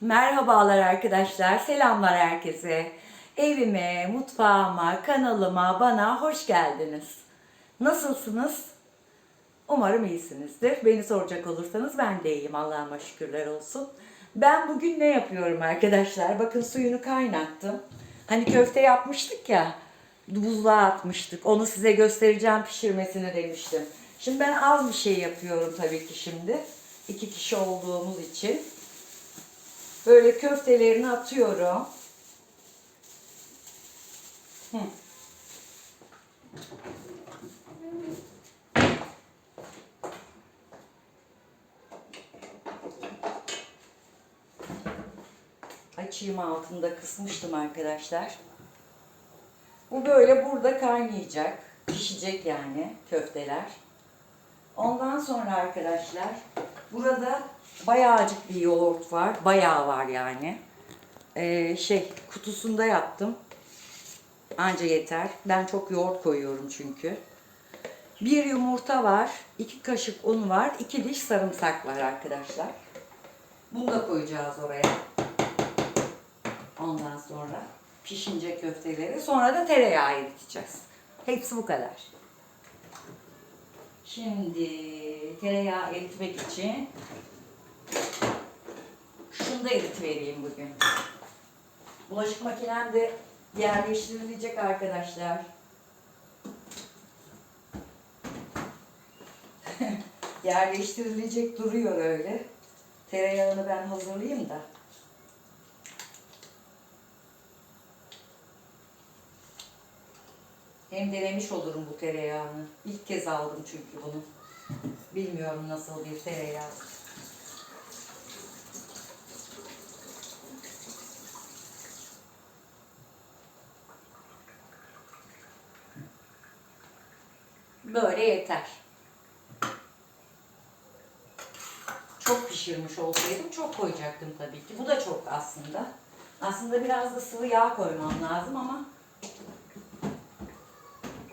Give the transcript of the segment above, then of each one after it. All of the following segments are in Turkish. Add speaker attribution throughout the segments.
Speaker 1: Merhabalar arkadaşlar, selamlar herkese. Evime, mutfağıma, kanalıma, bana hoş geldiniz. Nasılsınız? Umarım iyisinizdir. Beni soracak olursanız ben de iyiyim, Allah'ıma şükürler olsun. Ben bugün ne yapıyorum arkadaşlar? Bakın suyunu kaynattım. Hani köfte yapmıştık ya, buzluğa atmıştık. Onu size göstereceğim pişirmesini demiştim. Şimdi ben az bir şey yapıyorum tabii ki şimdi. İki kişi olduğumuz için. Böyle köftelerini atıyorum. Hı. Açayım altında kısmıştım arkadaşlar. Bu böyle burada kaynayacak. Pişecek yani köfteler. Ondan sonra arkadaşlar burada bayağıcık bir yoğurt var. Bayağı var yani. Ee, şey kutusunda yaptım. Anca yeter. Ben çok yoğurt koyuyorum çünkü. Bir yumurta var. iki kaşık un var. iki diş sarımsak var arkadaşlar. Bunu da koyacağız oraya. Ondan sonra pişince köfteleri. Sonra da tereyağı eriteceğiz. Hepsi bu kadar. Şimdi tereyağı eritmek için şunu da vereyim bugün. Bulaşık makinem de yerleştirilecek arkadaşlar. yerleştirilecek duruyor öyle. Tereyağını ben hazırlayayım da. Hem denemiş olurum bu tereyağını. İlk kez aldım çünkü bunu. Bilmiyorum nasıl bir tereyağı. Böyle yeter. Çok pişirmiş olsaydım çok koyacaktım tabii ki. Bu da çok aslında. Aslında biraz da sıvı yağ koymam lazım ama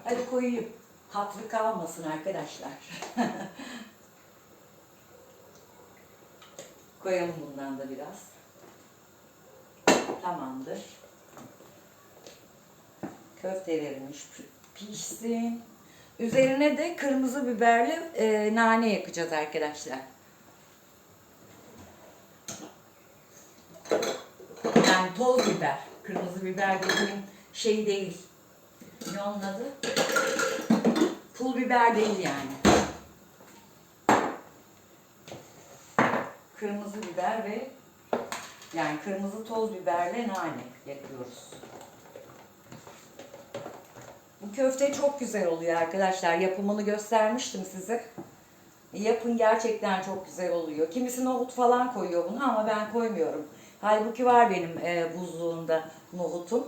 Speaker 1: Hadi koyayım. Hatırı kalmasın arkadaşlar. Koyalım bundan da biraz. Tamamdır. Köftelerimiz pişsin. Üzerine de kırmızı biberli e, nane yakacağız arkadaşlar. Yani toz biber. Kırmızı biber dediğim şey değil. Ne onun adı? Pul biber değil yani. Kırmızı biber ve yani kırmızı toz biberle nane yapıyoruz. Bu köfte çok güzel oluyor arkadaşlar. Yapımını göstermiştim size. Yapın gerçekten çok güzel oluyor. Kimisi nohut falan koyuyor bunu ama ben koymuyorum. Halbuki var benim e, buzluğumda nohutum.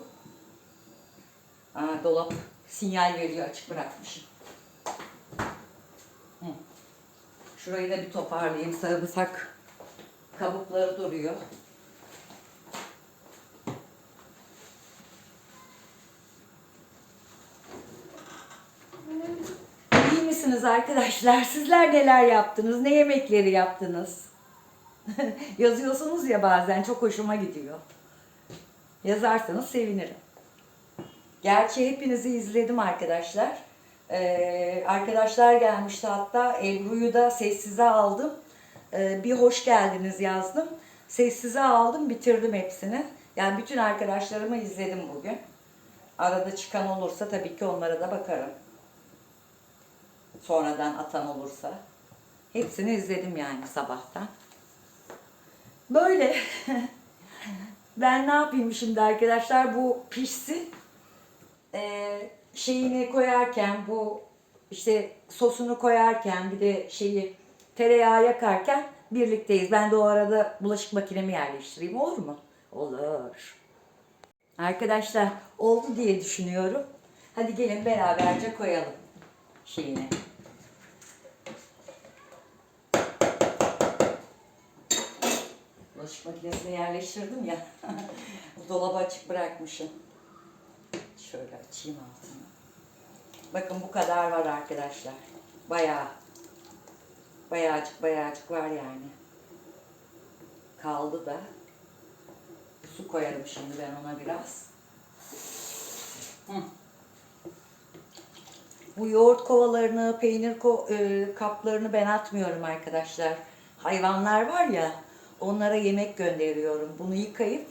Speaker 1: Aa, dolap sinyal veriyor açık bırakmışım. Hı. Şurayı da bir toparlayayım. Sarımsak kabukları duruyor. Misiniz arkadaşlar? Sizler neler yaptınız? Ne yemekleri yaptınız? Yazıyorsunuz ya bazen çok hoşuma gidiyor. Yazarsanız sevinirim. Gerçi hepinizi izledim arkadaşlar. Ee, arkadaşlar gelmişti hatta Ebru'yu da sessize aldım. Ee, bir hoş geldiniz yazdım. Sessize aldım bitirdim hepsini. Yani bütün arkadaşlarımı izledim bugün. Arada çıkan olursa tabii ki onlara da bakarım. Sonradan atan olursa. Hepsini izledim yani sabahtan. Böyle. ben ne yapayım şimdi arkadaşlar bu pişsin e, şeyini koyarken bu işte sosunu koyarken bir de şeyi tereyağı yakarken birlikteyiz. Ben de o arada bulaşık makinemi yerleştireyim. Olur mu? Olur. Arkadaşlar oldu diye düşünüyorum. Hadi gelin beraberce koyalım şeyini. Bulaşık makinesine yerleştirdim ya. Dolabı açık bırakmışım. Şöyle açayım altını. Bakın bu kadar var arkadaşlar. Bayağı. Bayağıcık bayağıcık var yani. Kaldı da. Su koyarım şimdi ben ona biraz. Hı. Bu yoğurt kovalarını, peynir ko- e, kaplarını ben atmıyorum arkadaşlar. Hayvanlar var ya, onlara yemek gönderiyorum. Bunu yıkayıp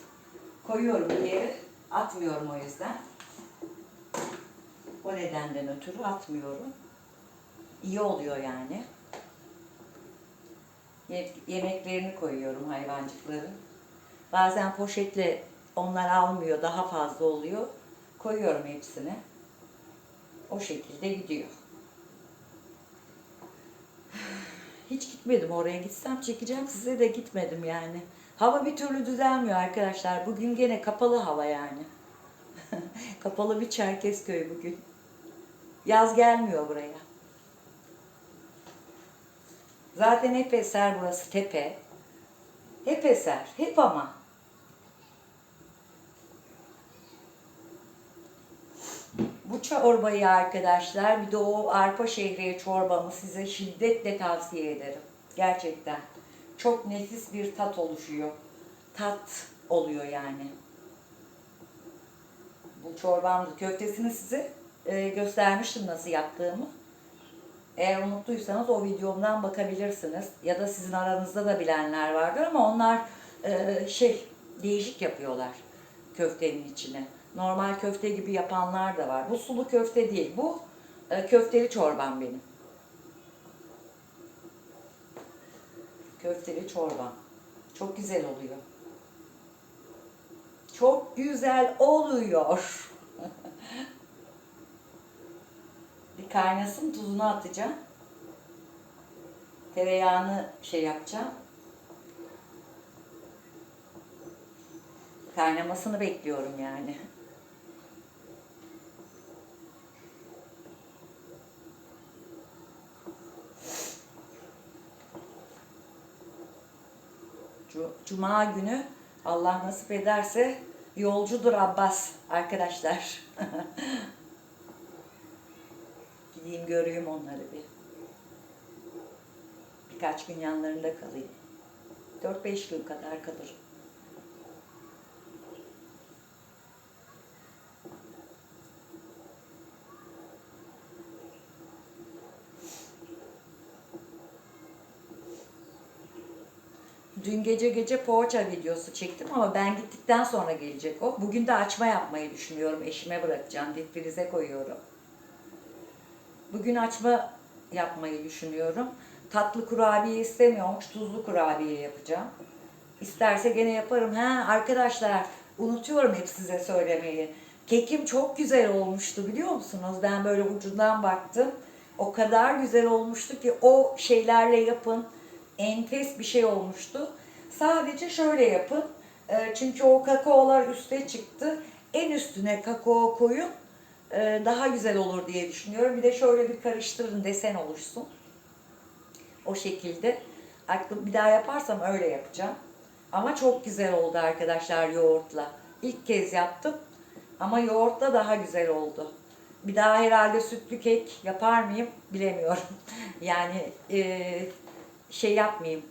Speaker 1: koyuyorum bir yere. Atmıyorum o yüzden. O nedenden ötürü atmıyorum. İyi oluyor yani. Ye- Yemeklerini koyuyorum hayvancıkların. Bazen poşetle onlar almıyor, daha fazla oluyor. Koyuyorum hepsini. O şekilde gidiyor. Hiç gitmedim oraya. Gitsem çekeceğim size de gitmedim yani. Hava bir türlü düzelmiyor arkadaşlar. Bugün gene kapalı hava yani. kapalı bir Çerkezköy bugün. Yaz gelmiyor buraya. Zaten hep eser burası tepe. Hep eser. Hep ama. Bu çorbayı arkadaşlar bir de o arpa şehriye çorbamı size şiddetle tavsiye ederim. Gerçekten. Çok nefis bir tat oluşuyor. Tat oluyor yani. Bu çorbamdı. Köftesini size e, göstermiştim nasıl yaptığımı. Eğer unuttuysanız o videomdan bakabilirsiniz. Ya da sizin aranızda da bilenler vardır ama onlar e, şey değişik yapıyorlar köftenin içine. Normal köfte gibi yapanlar da var. Bu sulu köfte değil. Bu e, köfteli çorbam benim. Köfteli çorbam. Çok güzel oluyor. Çok güzel oluyor. Bir kaynasın tuzunu atacağım. Tereyağını şey yapacağım. Kaynamasını bekliyorum yani. Cuma günü Allah nasip ederse yolcudur Abbas arkadaşlar. Gideyim göreyim onları bir. Birkaç gün yanlarında kalayım. 4-5 gün kadar kalırım. Dün gece gece poğaça videosu çektim ama ben gittikten sonra gelecek o. Bugün de açma yapmayı düşünüyorum. Eşime bırakacağım. Dip frize koyuyorum. Bugün açma yapmayı düşünüyorum. Tatlı kurabiye istemiyormuş. Tuzlu kurabiye yapacağım. İsterse gene yaparım. Ha arkadaşlar unutuyorum hep size söylemeyi. Kekim çok güzel olmuştu biliyor musunuz? Ben böyle ucundan baktım. O kadar güzel olmuştu ki o şeylerle yapın. Enfes bir şey olmuştu. Sadece şöyle yapın. E, Çünkü o kakaolar üste çıktı. En üstüne kakao koyun. e, Daha güzel olur diye düşünüyorum. Bir de şöyle bir karıştırın desen oluşsun. O şekilde. Aklım bir daha yaparsam öyle yapacağım. Ama çok güzel oldu arkadaşlar yoğurtla. İlk kez yaptım. Ama yoğurtla daha güzel oldu. Bir daha herhalde sütlü kek yapar mıyım bilemiyorum. Yani e, şey yapmayayım,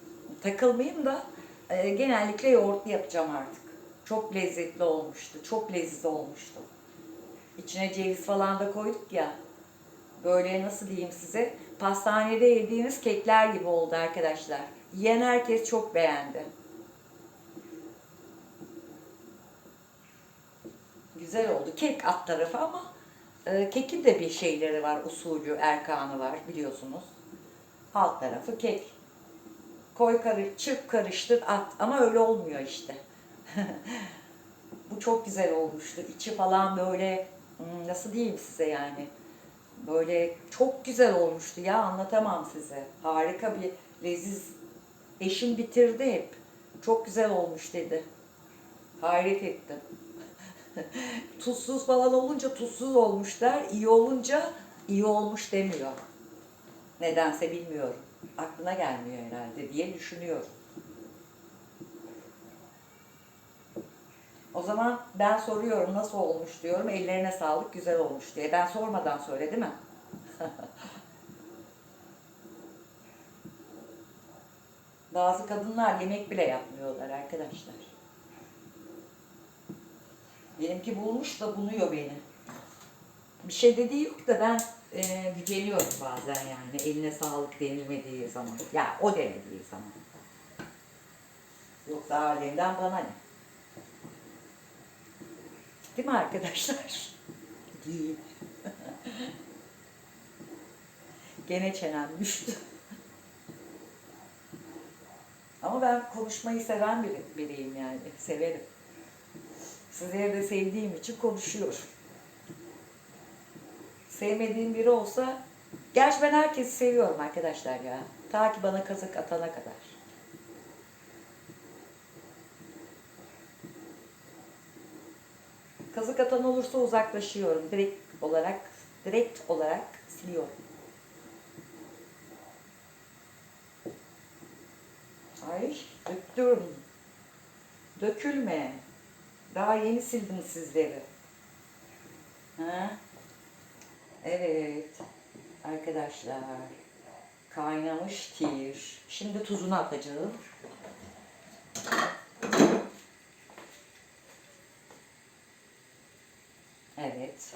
Speaker 1: takılmayayım da e, genellikle yoğurtlu yapacağım artık. Çok lezzetli olmuştu, çok lezzetli olmuştu. İçine ceviz falan da koyduk ya. Böyle nasıl diyeyim size, pastanede yediğiniz kekler gibi oldu arkadaşlar. Yiyen herkes çok beğendi. Güzel oldu. Kek alt tarafı ama e, kekin de bir şeyleri var, usulü, erkanı var biliyorsunuz. Alt tarafı kek. Koy karı, çırp karıştır at ama öyle olmuyor işte. Bu çok güzel olmuştu. İçi falan böyle hmm, nasıl diyeyim size yani. Böyle çok güzel olmuştu ya anlatamam size. Harika bir leziz. Eşim bitirdi hep. Çok güzel olmuş dedi. Hayret ettim. tuzsuz falan olunca tuzsuz olmuşlar. iyi olunca iyi olmuş demiyor. Nedense bilmiyorum. Aklına gelmiyor herhalde diye düşünüyorum. O zaman ben soruyorum nasıl olmuş diyorum. Ellerine sağlık güzel olmuş diye. Ben sormadan söyle değil mi? Bazı kadınlar yemek bile yapmıyorlar arkadaşlar. Benimki bulmuş da bunuyor beni. Bir şey dediği yok da ben e, güceniyorum bazen yani eline sağlık denilmediği zaman. Ya o demediği zaman. Yoksa alemden bana ne? Değil mi arkadaşlar? Değil. Gene çenem düştü. Ama ben konuşmayı seven biri, biriyim yani. Severim. Sizleri de sevdiğim için konuşuyorum. Sevmediğim biri olsa... Gerçi ben herkesi seviyorum arkadaşlar ya. Ta ki bana kazık atana kadar. Kazık atan olursa uzaklaşıyorum. Direkt olarak direkt olarak siliyorum. Ay döktüm. Dökülme. Daha yeni sildim sizleri. Ha? Evet. Arkadaşlar. Kaynamış tir. Şimdi tuzunu atacağım. Evet.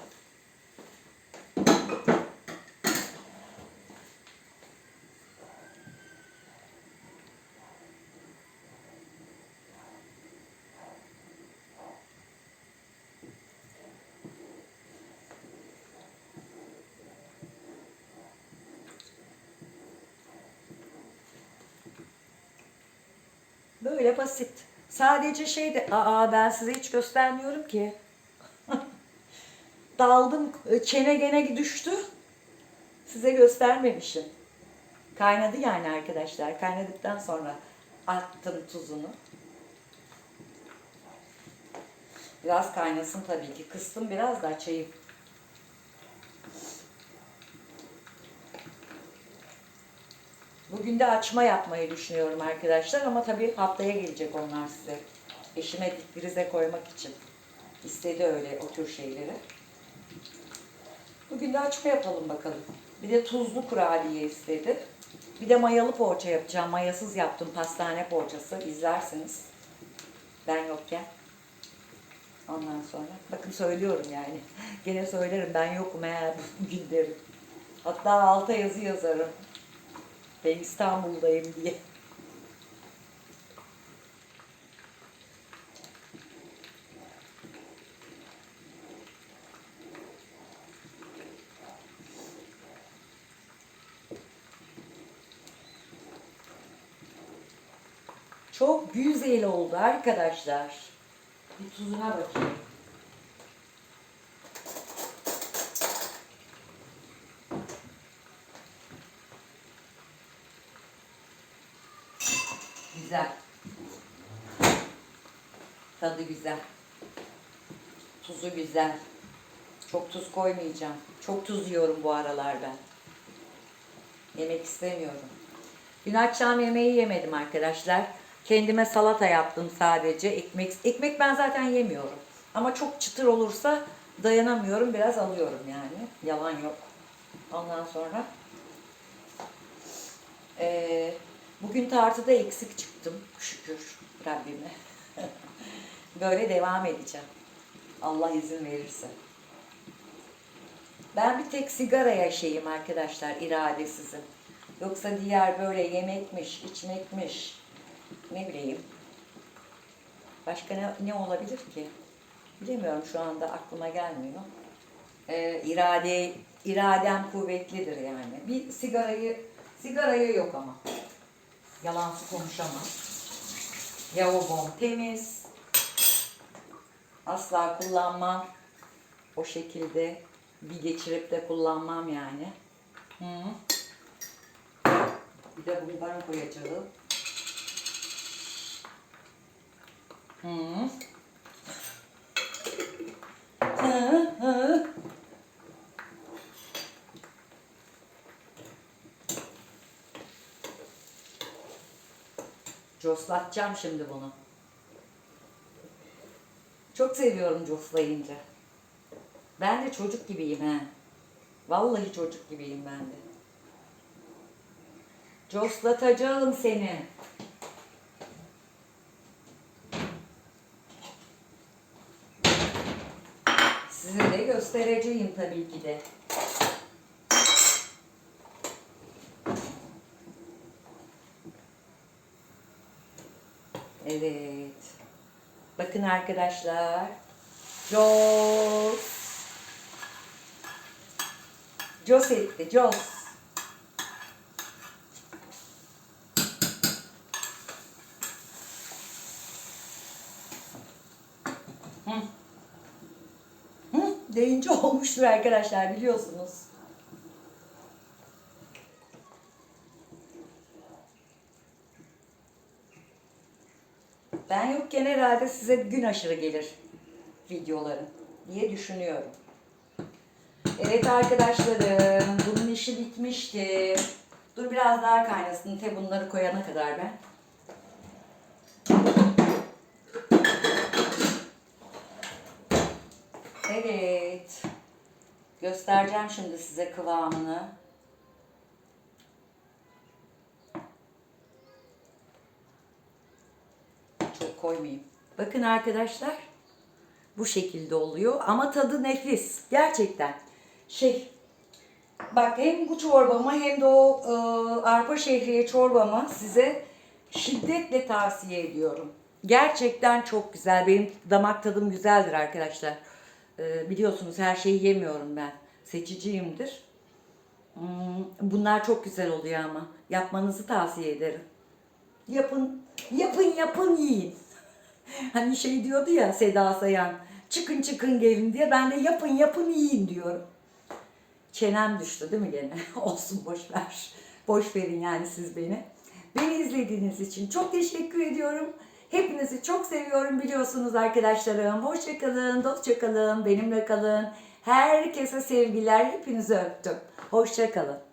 Speaker 1: Böyle basit. Sadece şey de, aa ben size hiç göstermiyorum ki. Daldım, çene gene düştü. Size göstermemişim. Kaynadı yani arkadaşlar. Kaynadıktan sonra attım tuzunu. Biraz kaynasın tabii ki. Kıstım biraz da çayı. Bugün de açma yapmayı düşünüyorum arkadaşlar ama tabii haftaya gelecek onlar size. Eşime dikbirize koymak için. İstedi öyle o tür şeyleri. Bugün de açma yapalım bakalım. Bir de tuzlu kurabiye istedi. Bir de mayalı poğaça yapacağım. Mayasız yaptım pastane poğaçası. İzlersiniz. Ben yokken. Ondan sonra. Bakın söylüyorum yani. Gene söylerim ben yokum eğer bugün derim. Hatta alta yazı yazarım. Ben İstanbul'dayım diye. Çok güzel oldu arkadaşlar. Bir tuzuna bakayım. Güzel. Tadı güzel. Tuzu güzel. Çok tuz koymayacağım. Çok tuz yiyorum bu aralar ben. Yemek istemiyorum. Dün akşam yemeği yemedim arkadaşlar. Kendime salata yaptım sadece. Ekmek ekmek ben zaten yemiyorum. Ama çok çıtır olursa dayanamıyorum. Biraz alıyorum yani. Yalan yok. Ondan sonra eee Bugün tartıda eksik çıktım şükür Rabbime. Böyle devam edeceğim. Allah izin verirse. Ben bir tek sigaraya şeyim arkadaşlar iradesizim. Yoksa diğer böyle yemekmiş, içmekmiş, ne bileyim. Başka ne, ne olabilir ki? Bilemiyorum şu anda aklıma gelmiyor. Ee, irade, iradem kuvvetlidir yani. Bir sigarayı, sigaraya yok ama. Yalansız konuşamam. Lavabom temiz. Asla kullanmam. O şekilde bir geçirip de kullanmam yani. Hı. Bir de bulgar koyacağım. Hı. Hı, hı. Coslatacağım şimdi bunu. Çok seviyorum coslayınca. Ben de çocuk gibiyim he. Vallahi çocuk gibiyim ben de. Coslatacağım seni. Size de göstereceğim tabii ki de. Evet. Bakın arkadaşlar. Jos. Jos etti. Jos. Hı. Hı, deyince olmuştur arkadaşlar biliyorsunuz. Ben yokken herhalde size gün aşırı gelir videolarım diye düşünüyorum. Evet arkadaşlarım, bunun işi bitmişti. Dur biraz daha kaynasın te bunları koyana kadar ben. Evet. Göstereceğim şimdi size kıvamını. Çok koymayayım. Bakın arkadaşlar. Bu şekilde oluyor ama tadı nefis. Gerçekten. Şey Bak hem bu çorbamı hem de o e, arpa şehriye çorbamı size şiddetle tavsiye ediyorum. Gerçekten çok güzel. Benim damak tadım güzeldir arkadaşlar. E, biliyorsunuz her şeyi yemiyorum ben. Seçiciyimdir. Hmm, bunlar çok güzel oluyor ama. Yapmanızı tavsiye ederim. Yapın, yapın, yapın, yiyin. Hani şey diyordu ya Seda Sayan, çıkın çıkın gelin diye ben de yapın yapın yiyin diyorum. Çenem düştü değil mi gene? Olsun boş ver. Boş verin yani siz beni. Beni izlediğiniz için çok teşekkür ediyorum. Hepinizi çok seviyorum biliyorsunuz arkadaşlarım. Hoşça kalın, dostça kalın, benimle kalın. Herkese sevgiler, hepinizi öptüm. Hoşça kalın.